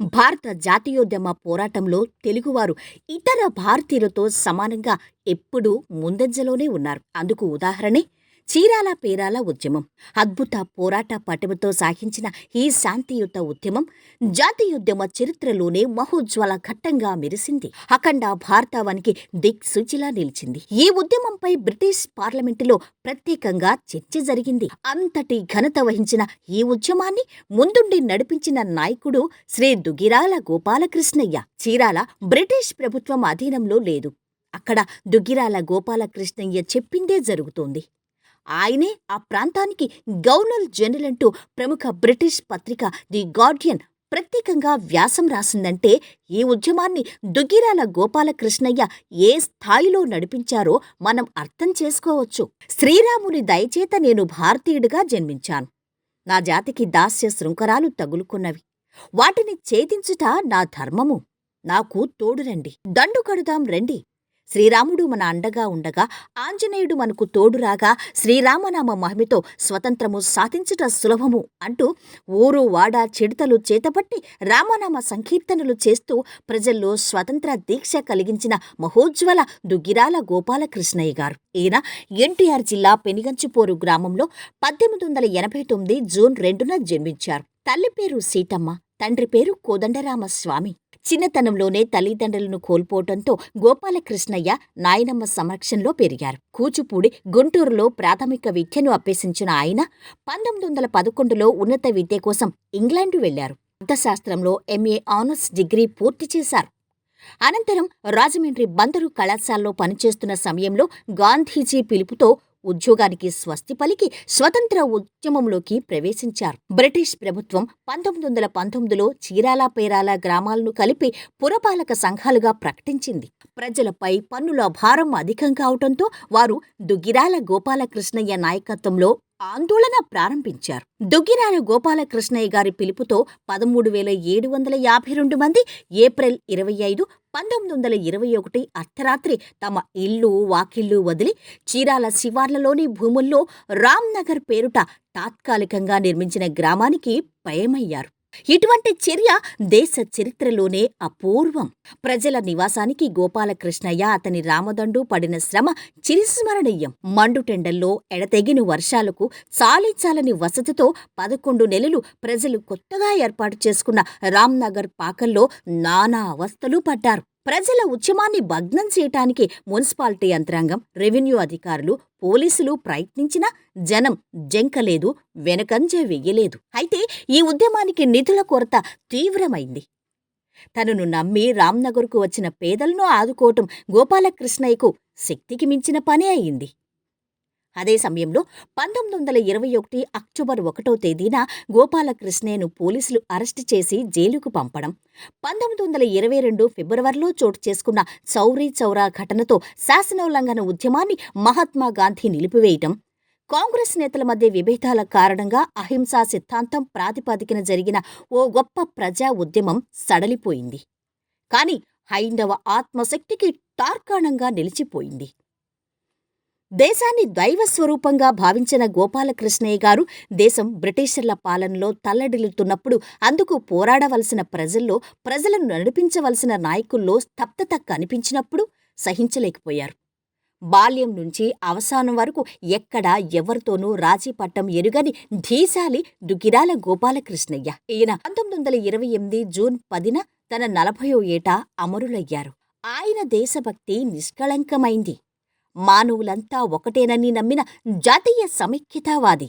భారత జాతీయోద్యమ పోరాటంలో తెలుగువారు ఇతర భారతీయులతో సమానంగా ఎప్పుడూ ముందంజలోనే ఉన్నారు. అందుకు ఉదాహరణే చీరాల పేరాల ఉద్యమం అద్భుత పోరాట పటిమతో సాగించిన ఈ శాంతియుత ఉద్యమం జాతీయోద్యమ చరిత్రలోనే మహోజ్వల ఘట్టంగా మెరిసింది. అఖండ భారతావానికి దిక్సూచిలా నిలిచింది. ఈ ఉద్యమంపై బ్రిటిష్ పార్లమెంటులో ప్రత్యేకంగా చర్చ జరిగింది. అంతటి ఘనత వహించిన ఈ ఉద్యమాన్ని ముందుండి నడిపించిన నాయకుడు శ్రీ దుగిరాల గోపాలకృష్ణయ్య. చీరాల బ్రిటిష్ ప్రభుత్వం అధీనంలో లేదు. అక్కడ దుగ్గిరాల గోపాలకృష్ణయ్య చెప్పిందే జరుగుతోంది. ఆయనే ఆ ప్రాంతానికి గవర్నర్ జనరల్ అంటూ ప్రముఖ బ్రిటిష్ పత్రిక ది గార్డియన్ ప్రత్యేకంగా వ్యాసం రాసిందంటే ఈ ఉద్యమాన్ని దుగ్గిరాల గోపాలకృష్ణయ్య ఏ స్థాయిలో నడిపించారో మనం అర్థం చేసుకోవచ్చు. శ్రీరాముని దయచేత నేను భారతీయుడిగా జన్మించాను. నా జాతికి దాస్య శృంఖరాలు తగులుకున్నవి. వాటిని ఛేదించుట నా ధర్మము. నాకు తోడురండి. దండు కడుదాం రండి. శ్రీరాముడు మన అండగా ఉండగా ఆంజనేయుడు మనకు తోడురాగా శ్రీరామనామ మహిమతో స్వతంత్రము సాధించుట సులభము అంటూ ఊరు వాడ చిడతలు చేతపట్టి రామనామ సంకీర్తనలు చేస్తూ ప్రజల్లో స్వతంత్ర దీక్ష కలిగించిన మహోజ్వల దుగ్గిరాల గోపాలకృష్ణయ్య గారు. ఈయన ఎన్టీఆర్ జిల్లా పెనిగంచిపోరు గ్రామంలో పద్దెనిమిది వందల ఎనభై తొమ్మిది జూన్ రెండున జన్మించారు. తల్లి పేరు సీతమ్మ. తండ్రి పేరు కోదండరామస్వామి. చిన్నతనంలోనే తల్లిదండ్రులను కోల్పోవటంతో గోపాలకృష్ణయ్య నాయనమ్మ సంరక్షణలో పెరిగారు. కూచిపూడి గుంటూరులో ప్రాథమిక విద్యను అభ్యసించిన ఆయన పంతొమ్మిది వందల పదకొండులో ఉన్నత విద్య కోసం ఇంగ్లాండు వెళ్ళారు అర్థశాస్త్రంలో ఎంఏ ఆనర్స్ డిగ్రీ పూర్తి చేశారు. అనంతరం రాజమండ్రి బందరు కళాశాలలో పనిచేస్తున్న సమయంలో గాంధీజీ పిలుపుతో ఉద్యోగానికి స్వస్తి పలికి స్వతంత్ర ఉద్యమంలోకి ప్రవేశించారు. బ్రిటిష్ ప్రభుత్వం పంతొమ్మిది వందల పంతొమ్మిదిలో చీరాల పేరాల గ్రామాలను కలిపి పురపాలక సంఘాలుగా ప్రకటించింది. ప్రజలపై పన్నుల భారం అధికం కావటంతో వారు దుగ్గిరాల గోపాలకృష్ణయ్య నాయకత్వంలో ఆందోళన ప్రారంభించారు. దుగ్గిరాల గోపాలకృష్ణయ్య గారి పిలుపుతో పదమూడు వేల ఏడు వందల యాభై రెండు మంది ఏప్రిల్ ఇరవై ఐదు పంతొమ్మిది వందల ఇరవై ఒకటి అర్ధరాత్రి తమ ఇల్లు వాకిళ్ళు వదిలి చీరాల శివార్లలోని భూముల్లో రామ్నగర్ పేరుట తాత్కాలికంగా నిర్మించిన గ్రామానికి పయమయ్యారు. ఇటువంటి చర్య దేశ చరిత్రలోనే అపూర్వం. ప్రజల నివాసానికి గోపాలకృష్ణయ్య అతని రామదండు పడిన శ్రమ చిరిస్మరణీయం. మండుటెండల్లో ఎడతెగిన వర్షాలకు చాలీచాలని వసతితో పదకొండు నెలలు ప్రజలు కొత్తగా ఏర్పాటు చేసుకున్న రామ్నగర్ పాకల్లో నానా అవస్థలు పడ్డారు. ప్రజల ఉద్యమాన్ని భగ్నం చేయటానికి మున్సిపాలిటీ యంత్రాంగం రెవెన్యూ అధికారులు పోలీసులు ప్రయత్నించినా జనం జంకలేదు వెనకంజ వెయ్యలేదు. అయితే ఈ ఉద్యమానికి నిధుల కొరత తీవ్రమైంది. తనను నమ్మి రామ్నగర్కు వచ్చిన పేదలను ఆదుకోవటం గోపాలకృష్ణయ్యకు శక్తికి మించిన పని అయింది. అదే సమయంలో పంతొమ్మిది వందల ఇరవై ఒకటి అక్టోబర్ ఒకటో తేదీన గోపాలకృష్ణేను పోలీసులు అరెస్టు చేసి జైలుకు పంపడం. పంతొమ్మిది వందల ఇరవై రెండు ఫిబ్రవరిలో చోటు చేసుకున్న చౌరీ చౌరా ఘటనతో శాసనోల్లంఘన ఉద్యమాన్ని మహాత్మా గాంధీ నిలిపివేయటం. కాంగ్రెస్ నేతల మధ్య విభేదాల కారణంగా అహింసా సిద్ధాంతం ప్రాతిపదికన జరిగిన ఓ గొప్ప ప్రజా ఉద్యమం సడలిపోయింది. కానీ హైందవ ఆత్మశక్తికి తార్కాణంగా నిలిచిపోయింది. దేశాన్ని దైవ స్వరూపంగా భావించిన గోపాలకృష్ణయ్య గారు దేశం బ్రిటిషర్ల పాలనలో తల్లడిల్లుతున్నప్పుడు అందుకు పోరాడవలసిన ప్రజల్లో ప్రజలను నడిపించవలసిన నాయకుల్లో స్తబ్దత కనిపించినప్పుడు సహించలేకపోయారు. బాల్యం నుంచి అవసానం వరకు ఎక్కడా ఎవరితోనూ రాజీపట్టం ఎరుగని ధీశాలి దుగిరాల గోపాలకృష్ణయ్య. ఈయన పంతొమ్మిది వందల ఇరవై ఎనిమిది జూన్ పదిన తన నలభయో ఏట అమరులయ్యారు. ఆయన దేశభక్తి నిష్కళంకమైంది. మానవులంతా ఒకటేనని నమ్మిన జాతీయ సమైక్యతావాది.